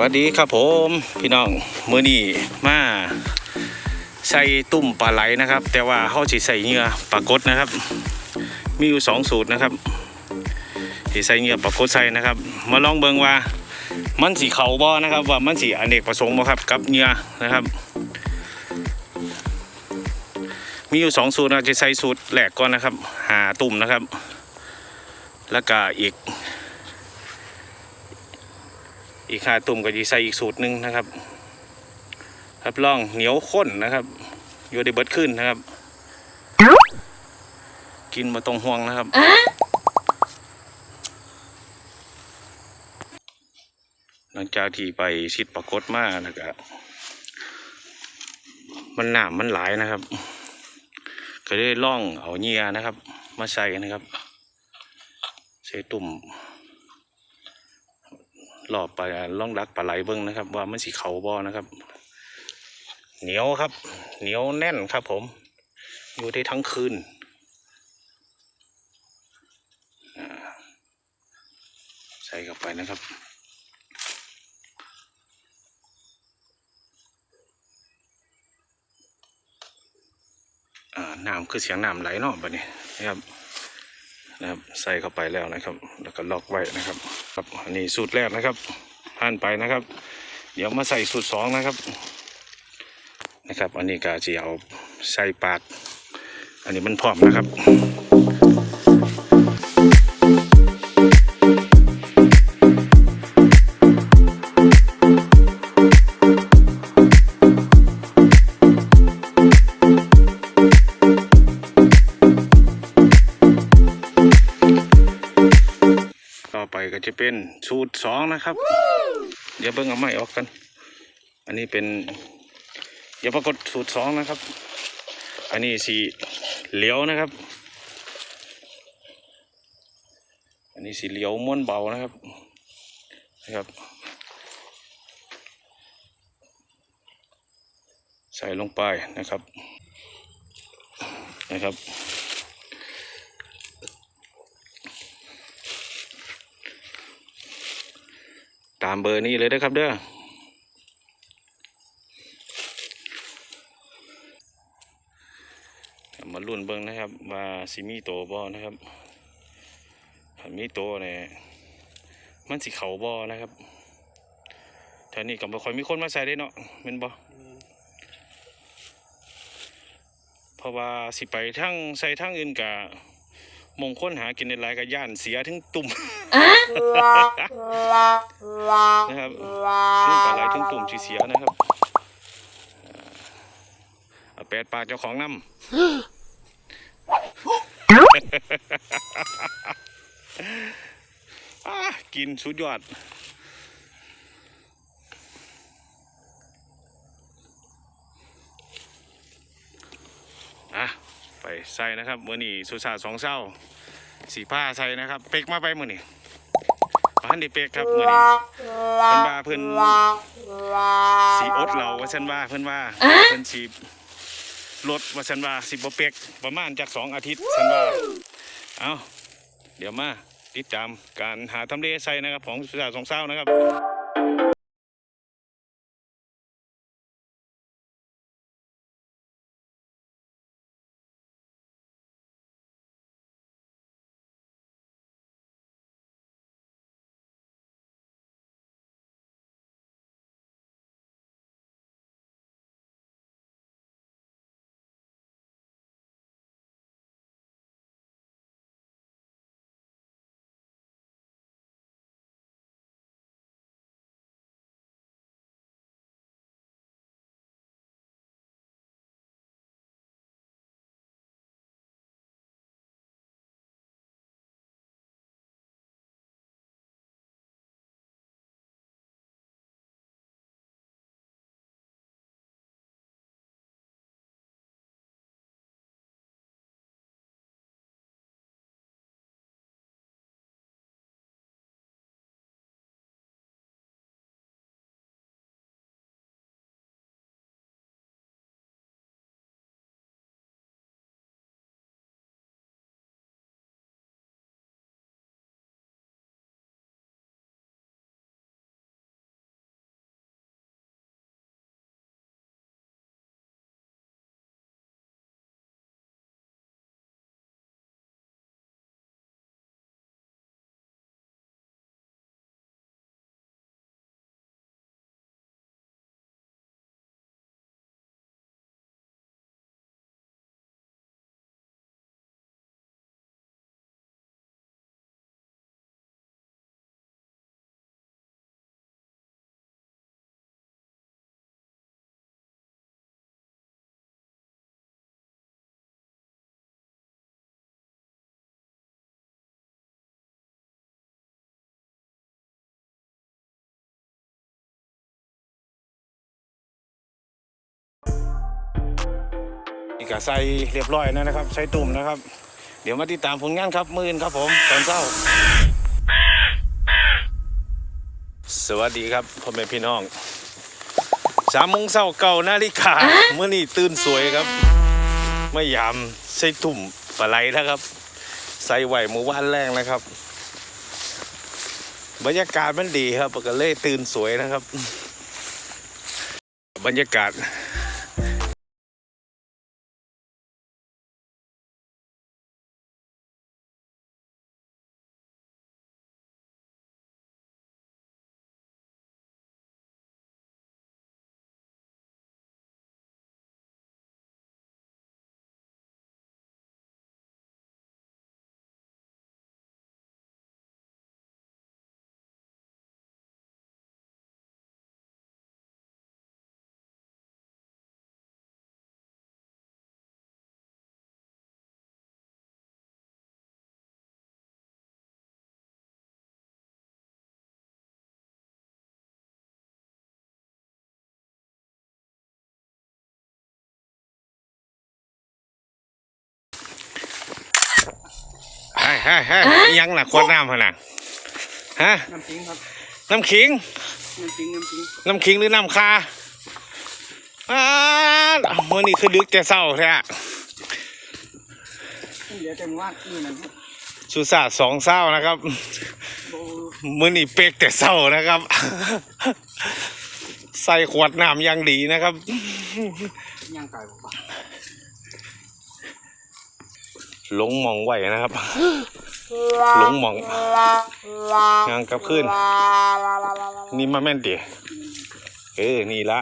วัสดีครับผมพี่น้องมือนี้มาใส่ตุ่มปลาไหลนะครับ แต่ว่าเขาสิใส่เหงื่อปลากดนะครับ มีอยู่สองสูตรนะครับที่ใส่เหงื่อปลากดใส่นะครับ มาลองเบิ่งว่ามันสีเขาบ่นะครับ ว่ามันสีอเนกประสงค์บ่ครับกับเหงื่อนะครับ มีอยู่สองสูตรนะจะใส่สูตรแรกก่อนนะครับ หาตุ่มนะครับ แล้วก็อีก อีกขาตุ่มก็จะใส่อีกสูตรหนึ่งนะครับรับรองเหนียวข้นนะครับอยู่ในเบิดขึ้นนะครับ กินมาตรงห่วงนะครับหลังจากที่ไปชิดปรากฏมาแล้วก็มันหนามมันหลายนะครับ ก็ได้ล่องเอาเหงียนะครับ มาใส่นะครับ ใส่ตุ่ม หลอบไปล่องรักปลาไหลเบิ้งนะครับ ว่ามันสีเขาบ่อนะครับ เหนียวครับ เหนียวแน่นครับ ผม อยู่ได้ทั้งคืนใส่เข้าไปนะครับน้ำคือเสียงน้ำไหลเนาะบัดนี้นะครับนะครับ ใส่เข้าไปแล้วนะครับ แล้วก็ล็อกไว้นะครับ ครับนี่สูตรแรกนะครับผ่านไปนะครับ เดี๋ยวมาใส่สูตรสองนะครับนะครับ อันนี้ก็จะเอาใส่ปาก อันนี้มันพร้อมนะครับ สูตรสองนะครับ เดี๋ยวเบิ่งเอาไม้ออกกัน อันนี้เป็นเดี๋ยวปรากฏสูตรสองนะครับ อันนี้สีเหลียวนะครับ อันนี้สีเหลียวม้วนเบานะครับนะครับ ใส่ลงไปนะครับนะครับ ตามเบอร์นี้เลยนะครับเด้อมาลุ่นเบิ้งนะครับว่าสิมีโตบอนะครับถ้ามีโตเนี่ยมันสิเขาบอนะครับท่านี้ก็บ่ค่อยมีคนมาใส่ได้เนาะแม่นบ่เพราะว่าสิไปทั้งใส่ทั้งอื่นกะมงคลหากินในหลายกับย่านเสียถึงตุ่ม นะครับซึ่งปลาไหลถึงตุ่มสีเสียนะครับอ่าเอาแปดปากเจ้าของน้ำอ่ากินสุดยอดอะไปใส่นะครับมือนี่สุสาสองเศร้าสีผ้าใส่นะครับ เป็กมาไปมือนี่ พันดีเป็กครับมือนี่เพิ่นว่าเพิ่นสีอดเราว่าฉันว่าเพิ่นว่าเพิ่นสีลดว่าฉันว่าสิบเป็กประมาณจากสองอาทิตย์ฉันว่าเอาเดี๋ยวมาติดตามการหาทำเลใส่นะครับของสุสาสองเศร้านะครับ นี่ก็ใส่เรียบร้อยแล้วนะครับใช้ตุ่มนะครับ เดี๋ยวมาติดตามผลงานครับมืออนครับผมตอนเช้า สวัสดีครับพ่อแม่พี่น้องสามโมงเช้าเก่านาฬิกาเมื่อนี้ตื่นสวยครับไม่ยามใส่ตุ่มปลาไหลนะครับ ใส่ไหวเมื่อวานแรงนะครับ บรรยากาศมันดีครับก็เลยตื่นสวยนะครับ บรรยากาศ ฮ้ยเฮ้ยเฮ้ยอิหยังน่ะขวดน้ำพะน่ะฮะน้ำจริงครับน้ำขิงน้ำจริงน้ำจริงน้ำขิงหรือน้ำคาอ้าวมื่อนี้คือดึกแต่เศร้าแท้เหลือแต่ว่านี่นั่นครับสุสาสองเศร้านะครับโบมื่อนี้เป๊กแต่เศร้านะครับ ใส่ขวดน้ำอยังดีนะครับย่างไก่บอกว่าห ลงหมองไหวนะครับหลงหมองยางกลับขึ้น นี่มาแม่นดิเออ นี่ละ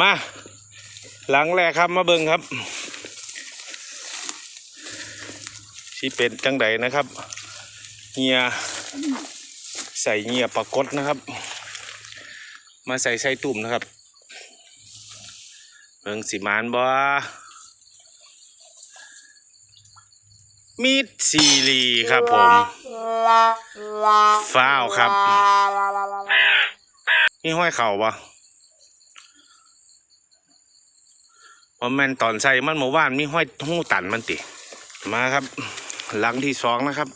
มา หลังแรกครับมาเบิ่งครับที่เป็นจังใดนะครับเงียใส่เงียปรากฏนะครับ มาใส่ใส่ตุ่มนะครับเบิ่งสิมานบ่ มีดซีรีครับผมฟ้าวครับนี่ห้อยเข่าปะพอแมนตอนใส่มันเมื่อวานมีห้อยหูตันมันติ มาครับ หลังที่สองนะครับ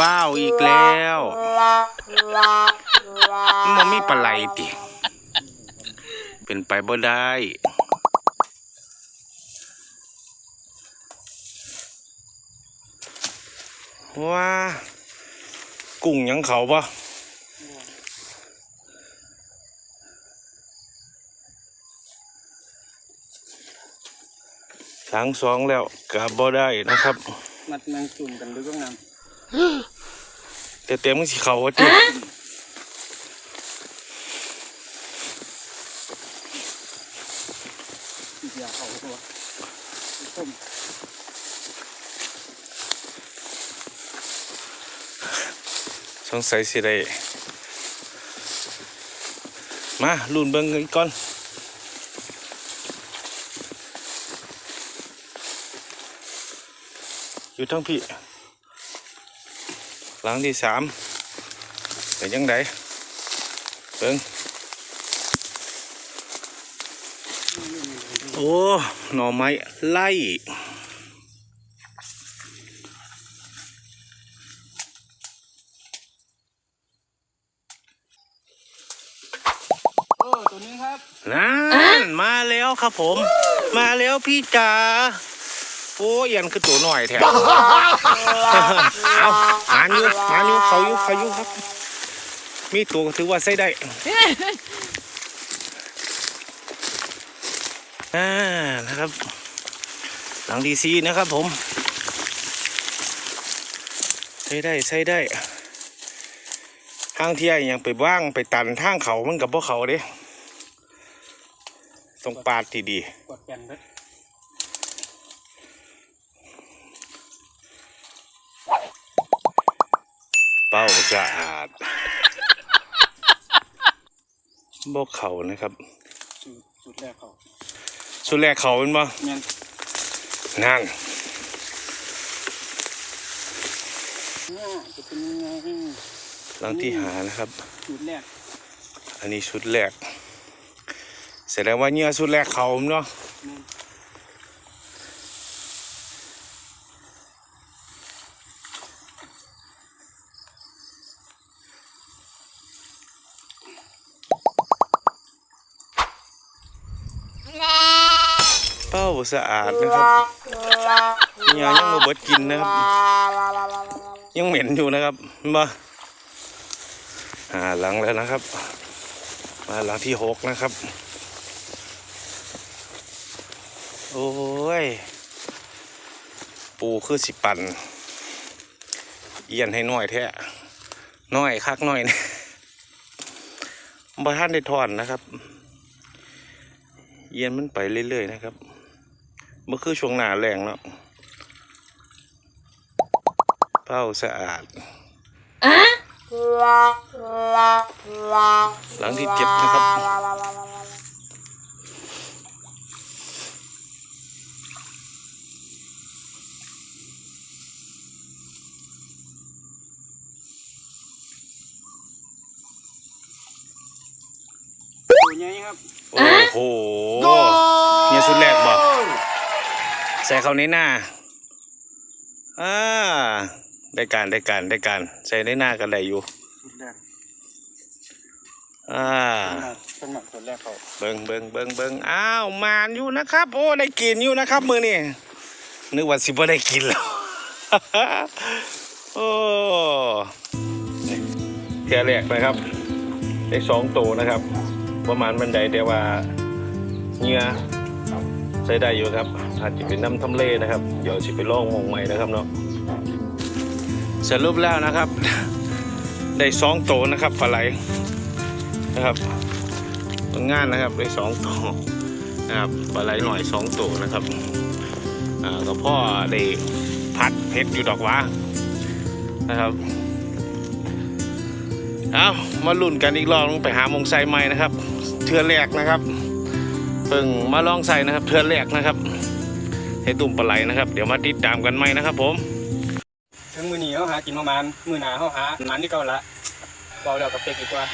ฟ้าวอีกแล้วมันมีปลาไหลติเป็นไปบ่ได้ว่ากุ้งหยังเขาปะทั้งสองแล้วกับบ่ได้นะครับ มัดแมงจุ่มกันด้วยก็น้ แต่เต็มมันสิเขาว่าติำอีกอย่างเขาตัวต้มสงสัยสิได้มาลุ่นเบิ่งกันก่อนอยู่ทั้งพี่ หลังที่สามเป็นยังไงเบิ่งโอ้ หน่อไม้ไล่เออตัวนี้ครับนั่นมาแล้วครับผม มาแล้วพี่จ๋า โอ้ยยันคือตัวหน่อยแถวเอาหานอยู่หานอยู่เขาอยู่เขาอยู่ครับ มีตัวก็ถือว่าใช้ได้อ่านะครับ หลังดีซีนะครับผมใช้ได้ใช้ได้ทางเที่ยยังไปว่างไปตันทางเขามันกับพวกเขาเด้ต้องปาดที่ดีกดแกนด้ เป้าสะอาดบกเขานะครับสูตรสูตรแรกเขาสุดแรกเขาเป็นบ่แม่นนั่นอ่าจะเป็นยังไงหลังที่หานะครับจุดแรก อันนี้ชุดแรกแสดงว่าเหงื่อชุดแรกเขาเนาะ แม่สะอาดนะครับเหงื่อยังมาเบิดกินนะครับ ยังเหม็นอยู่นะครับเห็นบ่อ่าหลังแล้วนะครับ มาหลังที่หกนะครับ โอ้ย ปูคือสิปันเอียนให้น้อยแท้น้อยคักน้อยเนี่ยบ่ท่านได้ถอนนะครับ เอียนมันไปเรื่อยๆนะครับ มื่อคือช่วงหนาแรงแล้วเป้าสะอาด หลังที่เจ็ดนะครับ ตัวใหญ่ครับ โอ้โหเนี่ยชุดแรกบอกใส่เขาในหน้าอ่าได้การได้การได้การใส่ในหน้ากันได้อยู่จุดแรกอ่าเป็นหมักตัวแรกเขาเบิงเบิงเบิงเบิงอ้าวมานอยู่นะครับ โอ้ได้กินอยู่นะครับมือนี่นึกว่าสิบ่ได้กินแล้วโอ้นี่เทียแรกนะครับได้สองตัวนะครับ ประมาณมันใดแต่ว่าเหงื่อใช้ได้อยู่ครับ อาจจะเป็นน้ำทำเลนะครับ เดี๋ยวสิไปลองมองใหม่นะครับเนาะสรุปแล้วนะครับ ได้สองตัวนะครับปลาไหลนะครับผลงานนะครับได้สองตัวนะครับปลาไหลหน่อยสองตัวนะครับอ่าก็พ่อได้พัดเพชรอยู่ดอกหวานะครับเอามาลุ้นกันอีกรอบไปหามงไซใหม่นะครับ เทือแรกนะครับเพิ่งมาลองใส่นะครับ เทือแรกนะครับ ให้ตุ่มปลาไหลนะครับ เดี๋ยวมาติดตามกันไหมนะครับ ผมถึงมือหนีเขาหากินประมาณมือหนาเขาหาหนานี่ก่ละเบาเดากับเป็กดีกว่า